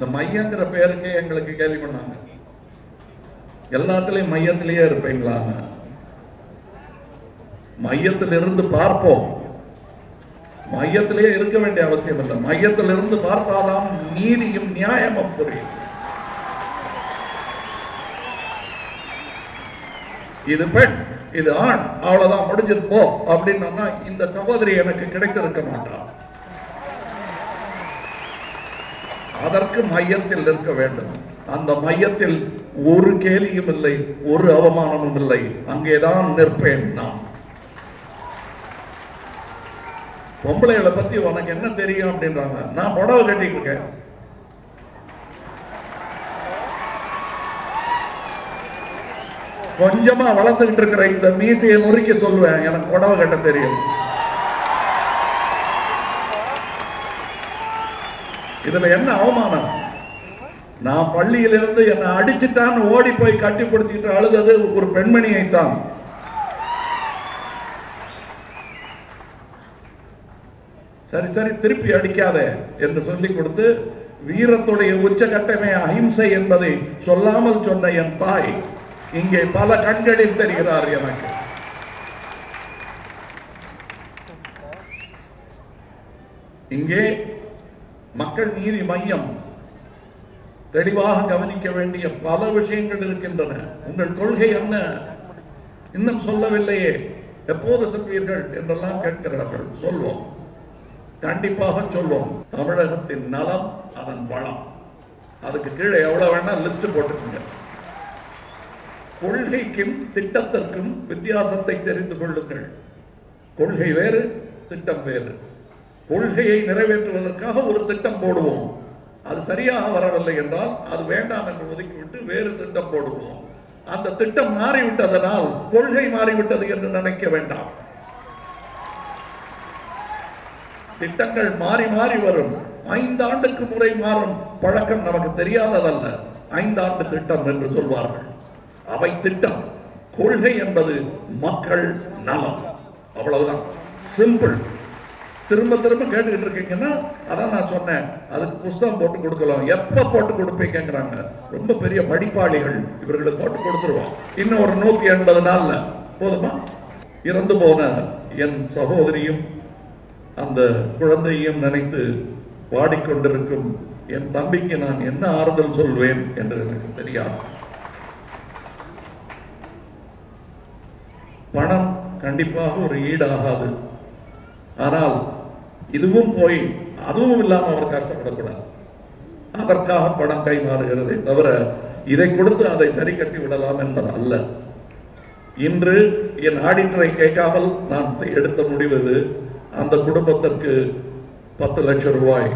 இந்த மையங்கிற பேருக்கே எங்களுக்கு கேள்வி பண்ணாங்க. எல்லாத்துலேயும் மையத்திலேயே இருப்பீங்களான்னு. மையத்திலிருந்து பார்ப்போம். மையத்திலேயே இருக்க வேண்டிய அவசியம் இல்லை. மையத்திலிருந்து பார்த்தாதான் நீதியும் நியாயமும் புரியும். இது பெண் இது ஆண் அவ்வளவுதான் முடிஞ்சது போ இந்த சகோதரி எனக்கு கிடைத்திருக்க மாட்டான் அதற்கு மையத்தில் நிற்க வேண்டும். அந்த மையத்தில் ஒரு கேலியும் இல்லை ஒரு அவமானமும் இல்லை. அங்கேதான் நிற்பேன் நான். பொம்பளைகளை பத்தி உனக்கு என்ன தெரியும் அப்படின்றாங்க. நான் புடவை கட்டிட்டு கொஞ்சமா வளர்ந்துகிட்டு இருக்கிற இந்த மீசையை முறுக்கி சொல்லுவேன். எனக்கு புடவை கட்ட தெரியும். இதுல என்ன அவமானம்? நான் பள்ளியிலிருந்து என்னை அடிச்சுட்டான்னு ஓடி போய் கட்டி கொடுத்துட்டு அழுதது ஒரு பெண்மணியை தான் சரி சரி திருப்பி அடிக்காத என்று சொல்லிக் கொடுத்து வீரத்துடைய உச்சகட்டமே அஹிம்சை என்பதை சொல்லாமல் சொன்ன என் தாய் இங்கே பல கண்களில் தெரிகிறார் எனக்கு. இங்கே மக்கள் நீதி மையம். தெளிவாக கவனிக்க வேண்டிய பல விஷயங்கள் இருக்கின்றன. உங்கள் கொள்கை என்ன? இன்னும் சொல்லவில்லையே. எப்போது சொல்வீர்கள்? என்றெல்லாம் கேட்கிறார்கள். சொல்வோம். கண்டிப்பாக சொல்வோம். தமிழகத்தின் நலம் அதன் வளம். அதுக்கு கீழே எவ்வளவு வேணா லிஸ்ட் போட்டுக்கோங்க. கொள்கைக்கும் திட்டத்திற்கும் வித்தியாசத்தை தெரிந்து கொள்ளுங்கள். கொள்கை வேறு திட்டம் வேறு. கொள்கையை நிறைவேற்றுவதற்காக ஒரு திட்டம் போடுவோம். அது சரியாக வரவில்லை என்றால் அது வேண்டாம் என்று ஒதுக்கிவிட்டு வேறு திட்டம் போடுவோம். அந்த திட்டம் மாறிவிட்டதனால் கொள்கை மாறிவிட்டது என்று நினைக்க வேண்டாம். திட்டங்கள் மாறி மாறி வரும். ஐந்தாண்டுக்கு முறை மாறும் பழக்கம் நமக்கு தெரியாததல்ல. ஐந்தாண்டு திட்டம் என்று சொல்வார்கள். அவை திட்டம். கொள்கை என்பது மக்கள் நலம். அவ்வளவுதான். சிம்பிள் திரும்ப திரும்ப கேட்டுக்கிட்டு இருக்கீங்கன்னா அதான் நான் சொன்னேன். அதுக்கு புஸ்தகம் போட்டு கொடுக்கலாம். எப்போ போட்டு கொடுப்பீங்கிறாங்க ரொம்ப பெரிய படிப்பாளிகள் இவர்களுக்கு போட்டு கொடுத்துருவோம் இன்னும் ஒரு நூத்தி எண்பது நாள்ல. போதுமா? இறந்து போன என் சகோதரியும் அந்த குழந்தையும் நினைத்து பாடிக்கொண்டிருக்கும் என் தம்பிக்கு நான் என்ன ஆறுதல் சொல்வேன் என்று எனக்கு தெரியாது. பணம் கண்டிப்பாக ஒரு ஈடாகாது. ஆனால் இதுவும் போய் அதுவும் இல்லாமல் அவர் கஷ்டப்படக்கூடாது. அதற்காக பணம் கைமாறுகிறதே தவிர இதை கொடுத்து அதை சரி கட்டி விடலாம் என்பது அல்ல. இன்று என் ஆடிட்டரை கேட்காமல் நான் எடுத்த முடிவது அந்த குடும்பத்திற்கு பத்து லட்சம் ரூபாய்.